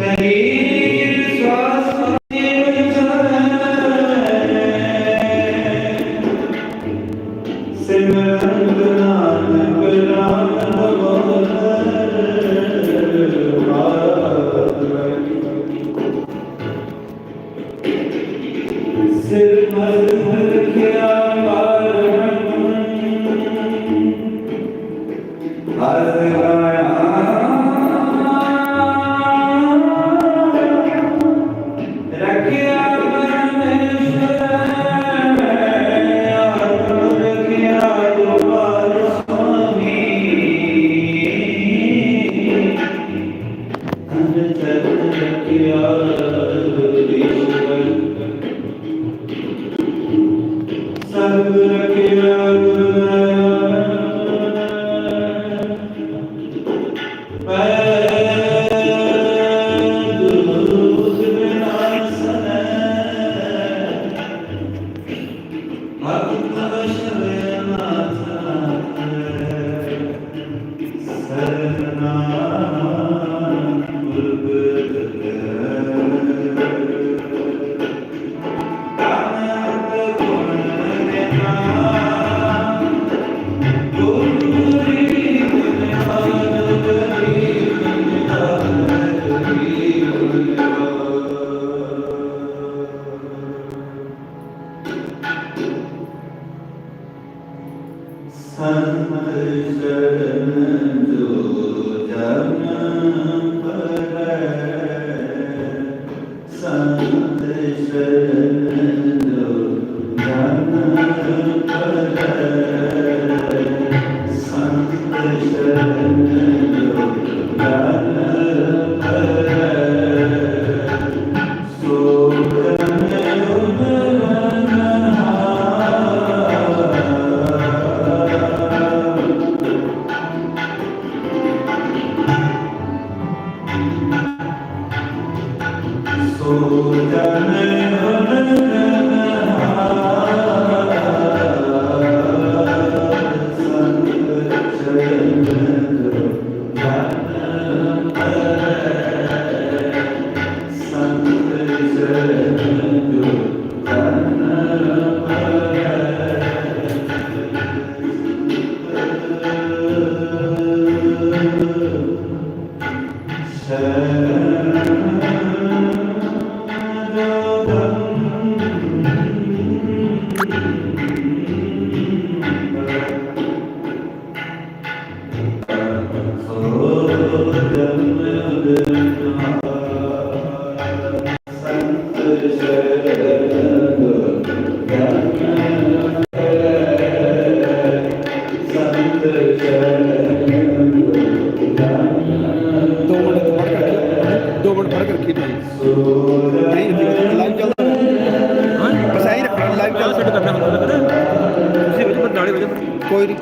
करीब ਦੋ Coiri.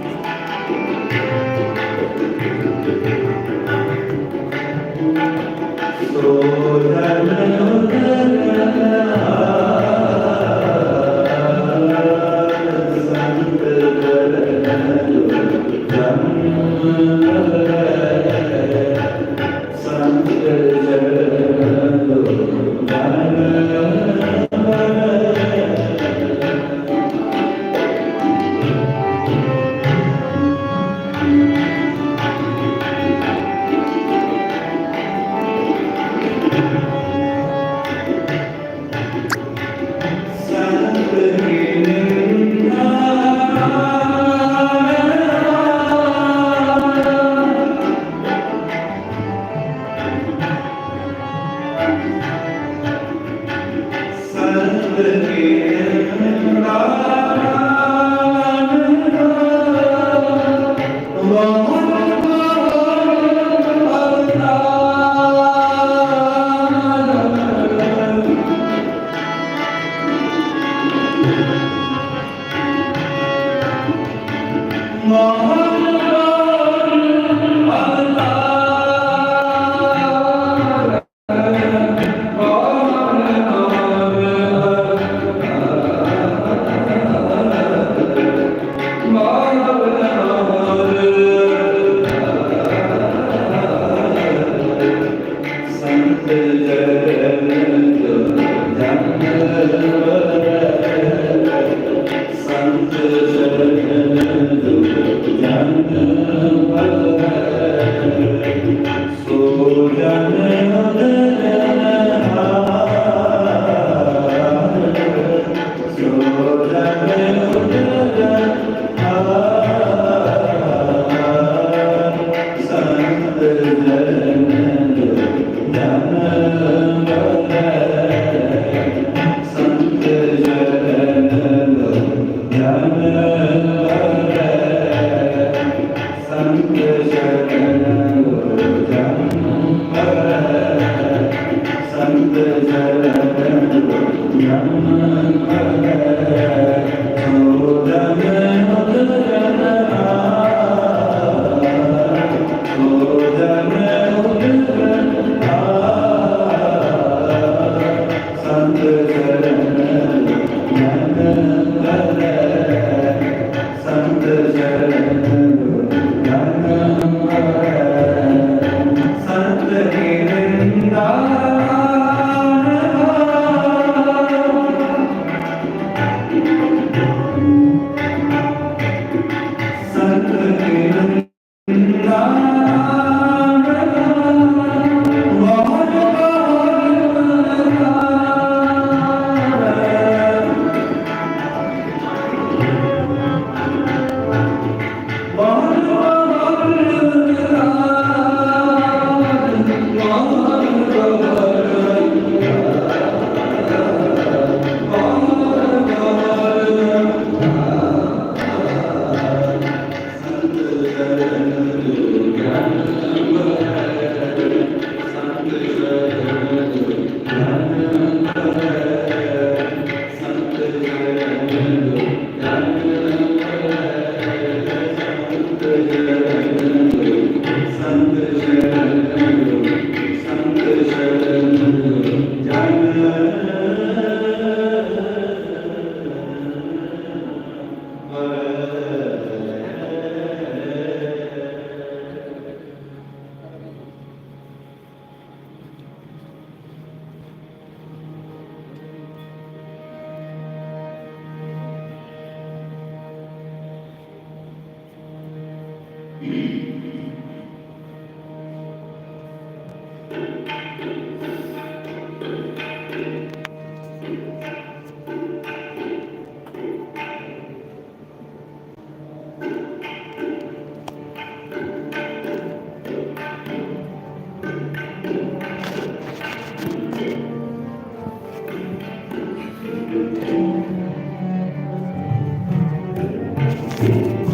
ਸੰਤ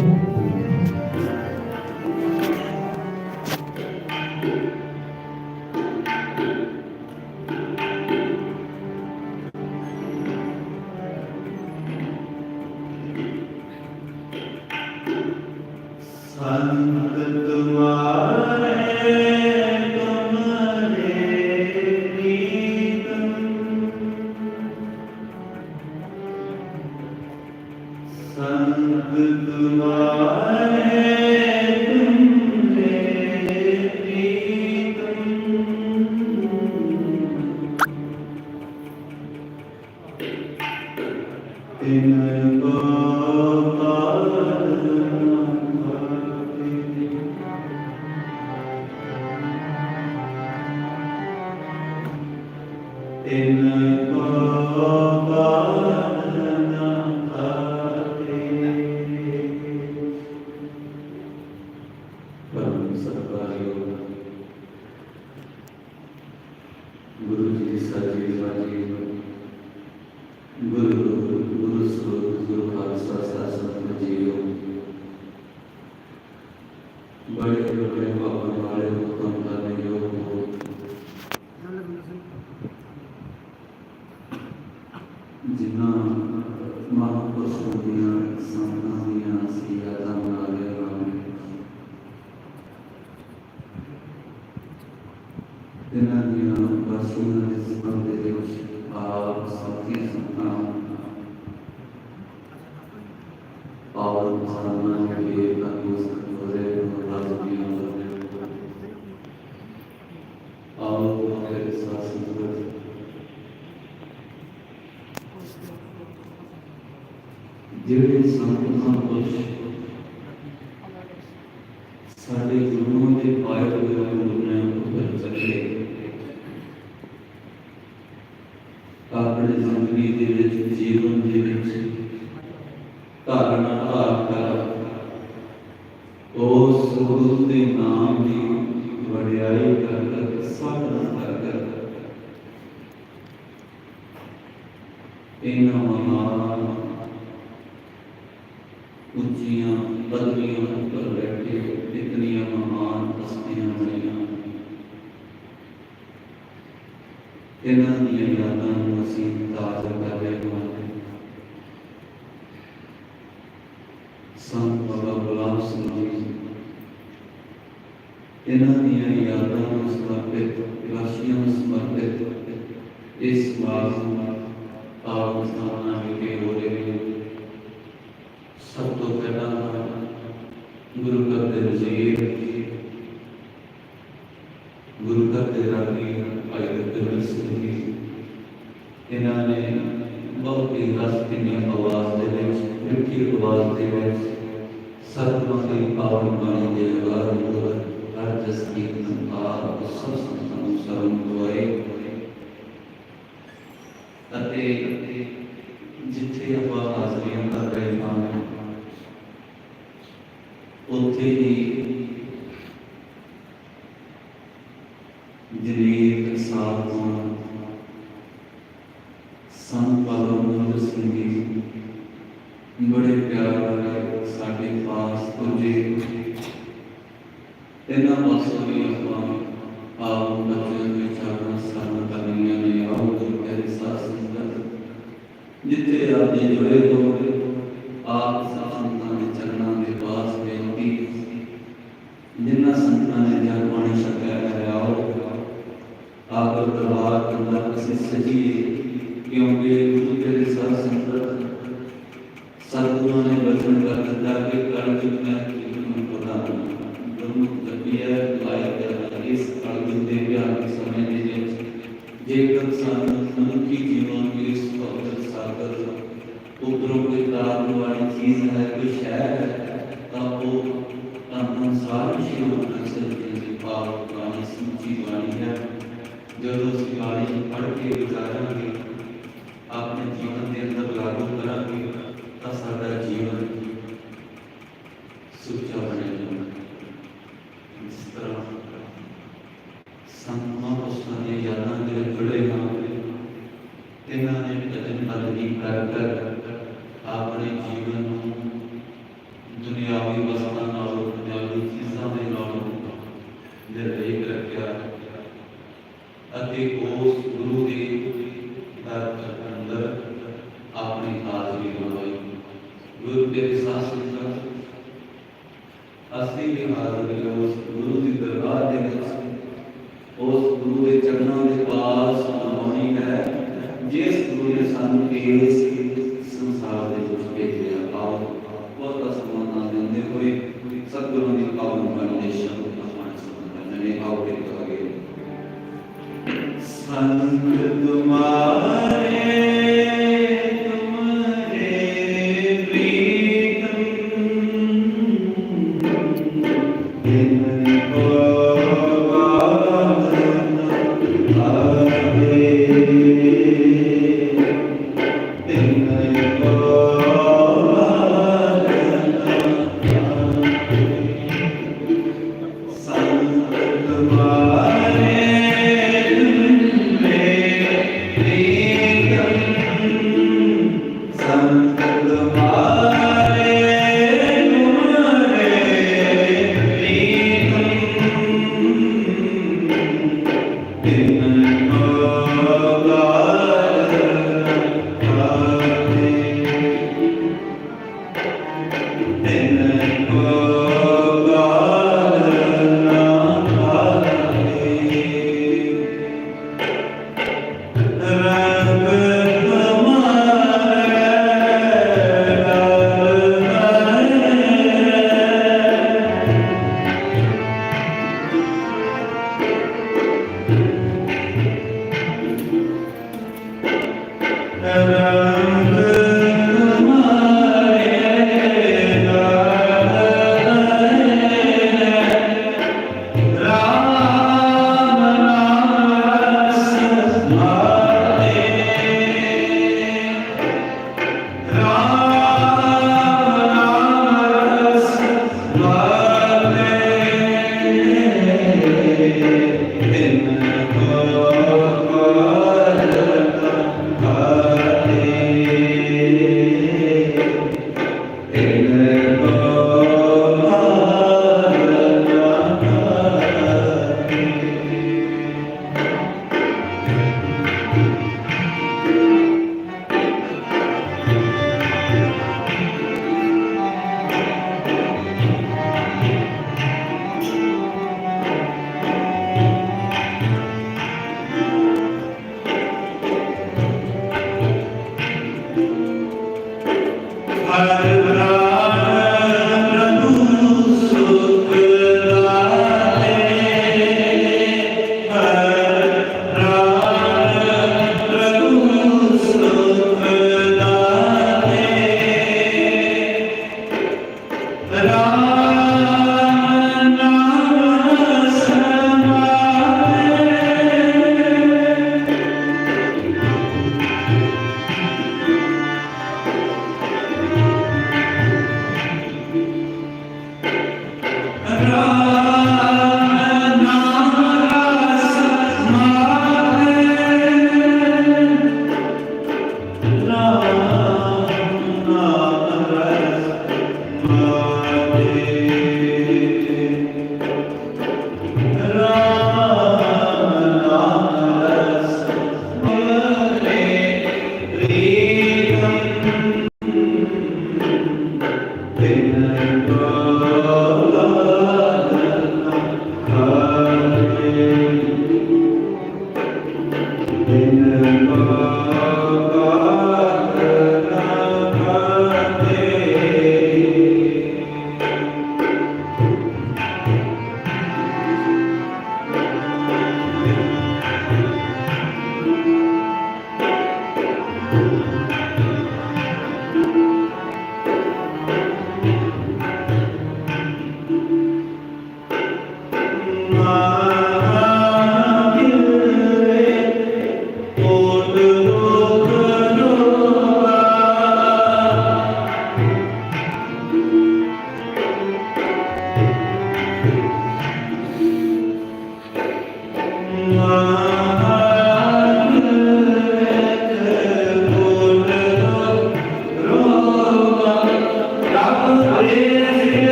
ਤਿਨ ਕੋ ਸਾਡੇ ਗੁਰੂਆਂ ਦੇ ਪਾਏ ਹੋਏ ਗੁਰੂ ਨੇ ਉੱਪਰ ਆਪਣੇ ਜ਼ਿੰਦਗੀ ਦੇ ਵਿੱਚ ਜੀਵਨ ਦੇ ਵਿੱਚ ਧਾਰਨਾ ਧਾਰ ਕਰ। ਉਸ ਗੁਰੂ ਦੇ ਨਾਮ ਦੀ ਵਡਿਆਈ ਕਰ ਕਰ ਸਾਧਨਾ ਕਰ ਕਰ। ਇਹਨਾਂ ਮਹਾਨ ਉੱਚੀਆਂ ਪਦਵੀਆਂ ਉੱਪਰ ਇਹਨਾਂ ਦੀਆਂ ਯਾਦਾਂ ਨੂੰ ਅਸੀਂ ਤਾਜ਼ਾ ਕਰ ਰਹੇ ਹਾਂ। ਸੰਤ ਬਾਬਾ ਗੁਲਾਮ ਸਿੰਘ ਜੀ, ਇਹਨਾਂ ਦੀਆਂ ਯਾਦਾਂ ਨੂੰ ਸਮਰਪਿਤ, ਰਾਸ਼ੀਆਂ ਨੂੰ ਸਮਰਪਿਤ ਇਸ ਸਮਾਜ ਨੂੰ ਆਪ ਸਥਾਨਾਂ ਵਿਖੇ ਹੋ ਰਹੇ ਨੇ। ਸਭ ਤੋਂ ਪਹਿਲਾਂ ਤਾਂ ਗੁਰੂ ਘਰ ਦੇ ਇਹਨਾਂ ਨੇ ਬਹੁਤ ਹੀ ਰਸ ਆਵਾਜ਼ ਦੇ ਵਿੱਚ, ਮਿੱਠੀ ਆਵਾਜ਼ ਦੇ ਵਿੱਚ ਸਤਿਗੁਰਾਂ ਦੀ ਪਾਵਨ ਬਾਣੀ ਦੇ ਅਗਾਰ ਨੂੰ ਹਰ ਜਸ ਕੀ ਸੰਤਾਰ ਸਭ ਸੰਤਾਂ ਨੂੰ ਸਰਮ ਦੁਆਏ ਅਤੇ ਜਿੱਥੇ ਆਪਾਂ ਹਾਜ਼ਰੀਆਂ ਕਰ ਰਹੇ ਹਾਂ, ਉੱਥੇ ਹੀ ਜਲੀਲ ਸਾਧ ਜਿੱਥੇ ਆਪ ਜੀ ਜੁੜੇ ਹੋ ਆਪ ਸੰਤਾਂ ਦੇ ਚਰਨਾਂ ਦੇ ਪਾਸ ਬੇਨਤੀ ਜਿਨ੍ਹਾਂ ਸੰਤਾਂ ਨੇ ਜਨ ਬਾਣੀ ਛਕਿਆ ਹੈ ਆਓ ਆਪ ਦਰਬਾਰ ਅੰਦਰ ਅਸੀਂ ਸਜੀਏ ਕਿਉਂਕਿ ਗੁਰੂ ਤੇਰੇ ਸਾਧ ਸੰਗਤ ਸਤਿਗੁਰਾਂ ਨੇ ਬਚਨ ਕਰ ਦਿੱਤਾ ਕਿ ਕਲਯੁਗ ਮੈਂ ਤੁਹਾਨੂੰ ਪਤਾ ਤੁਹਾਨੂੰ ਜਪੀਆ ਲਾਇਕ ਹੈ ਇਸ ਕਲਯੁਗ ਦੇ ਵਿਆਹ ਦੇ ਸਮੇਂ ਦੇ ਵਿੱਚ ਜੇਕਰ ਸਾਨੂੰ ਮਨੁੱਖੀ ਜੀਵਨ ਦੀ ਇਸ ਪਵਿੱਤਰ ਸਾਗਰ ਉਪਰੋਂ ਕੋਈ ਤਾਰਨ ਵਾਲੀ ਚੀਜ਼ ਹੈ ਕੋਈ ਸ਼ੈ ਹੈ ਤਾਂ ਉਹ ਤਾਂ ਸਾਰੀ ਸ਼੍ਰੀ ਗੁਰੂ ਗ੍ਰੰਥ ਸਾਹਿਬ ਜੀ ਦੀ ਪਾਵਨ ਬਾਣੀ ਸੱਚੀ ਬਾਣੀ ਹੈ ਜਦੋਂ ਅਸੀਂ ਬਾਣੀ ਪੜ੍ਹ ਕੇ ਵਿਚਾਰਾਂਗੇ ਆਪਣੇ ਜੀਵਨ ਦੇ ਅੰਦਰ ਲਾਗੂ ਕਰਾਂਗੇ ਤਾਂ ਸਾਡਾ ਜੀਵਨ ਸੁੱਚਾ ਬਣੇਗਾ ਇਸ ਤਰ੍ਹਾਂ ਸੰਤਾਂ ਪੁਸਤਾਂ ਦੀਆਂ ਯਾਦਾਂ ਦੇ ਵਿੱਚ ਜੁੜੇ ਹਾਂ ਇਹਨਾਂ ਨੇ ਕਦਮ ਕਦਮੀ ਕਰ ਕਰ ਆਪਣੇ ਜੀਵਨ ਨੂੰ ਦੁਨਿਆਵੀ ਵਸਤਾਂ ਨਾਲ ਦੁਨਿਆਵੀ ਚੀਜ਼ਾਂ ਦੇ ਨਾਲ ਨਿਰਲੇਪ ਰੱਖਿਆ ਅਤੇ ਉਸ ਗੁਰੂ ਦੇ ਦਰ ਅੰਦਰ ਆਪਣੀ ਹਾਜ਼ਰੀ ਲਗਾਈ ਗੁਰੂ ਦੇ ਸਾਥ ਸੰਗਤ ਅਸੀਂ ਵੀ ਹਾਜ਼ਰ ਹਾਂ ਉਸ ਗੁਰੂ ਦੀ ਦਰਬਾਰ ਦੇ ਵਿੱਚ ਉਸ ਗੁਰੂ ਦੇ ਚਰਨਾਂ ਦੇ ਪਾਸ ਆਉਣੀ ਹੈ ਜਿਸ ਸਾਨੂੰ ਇਸ ਸੰਸਾਰ ਦੇ ਵਿੱਚ ਭੇਜਿਆ ਆਓ। ਬਹੁਤਾ ਸਮਾਂ ਨਾ ਹੋਏ ਸਤਿਗੁਰਾਂ ਦੀ ਪਾਵਨ ਬਾਣੀ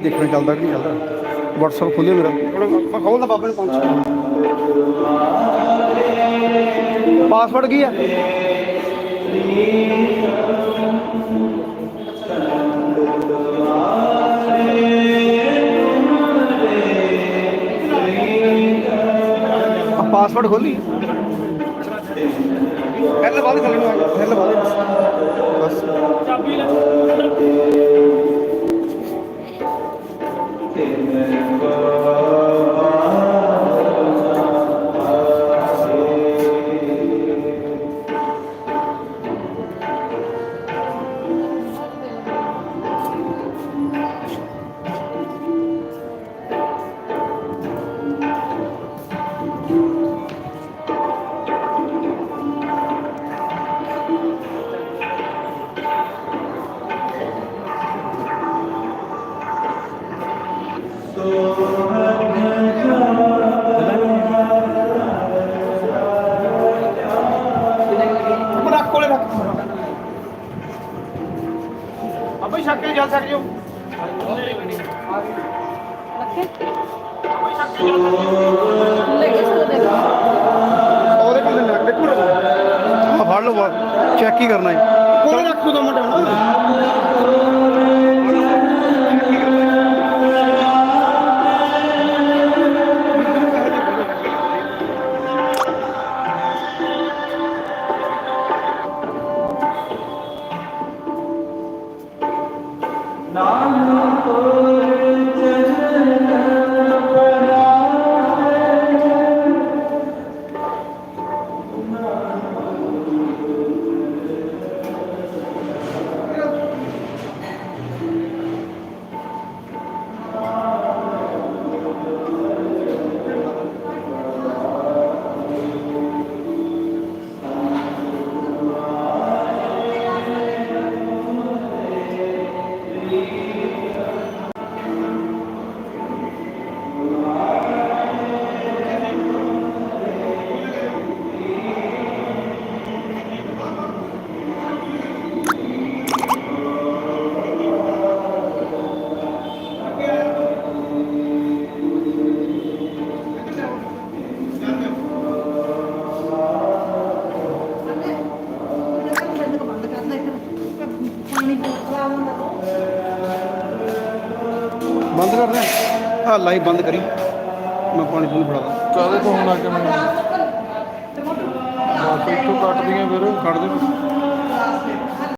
ਲਾਈਵ ਦੇਖਣਾ ਚੱਲਦਾ ਕਿ ਨਹੀਂ ਚੱਲਦਾ। WhatsApp ਖੋਲਿਓ ਮੇਰਾ। ਮੈਂ ਖੋਲਦਾ ਬਾਬੇ ਨੂੰ ਪਹੁੰਚ ਪਾਸਵਰਡ ਕੀ ਹੈ? ਪਾਸਵਰਡ ਖੋਲੀ। ਪਹਿਲੇ ਬਾਅਦ ਹੈ ਪਹਿਲੇ ਬਾਅਦ ਬਸ। ਰੱਖ ਲਾਈਵ ਬੰਦ ਕਰੀ। ਮੈਂ ਪਾਣੀ ਪੂਣੀ ਫੜਾ ਦਾਂ। ਕਾਹਦੇ ਤੋਂ ਹੋਣਾ ਕਿ ਮੈਨੂੰ ਬਾਕੀ ਇੱਥੋਂ ਕੱਟ ਦੀਆਂ ਫਿਰ। ਕੱਢ ਦੇ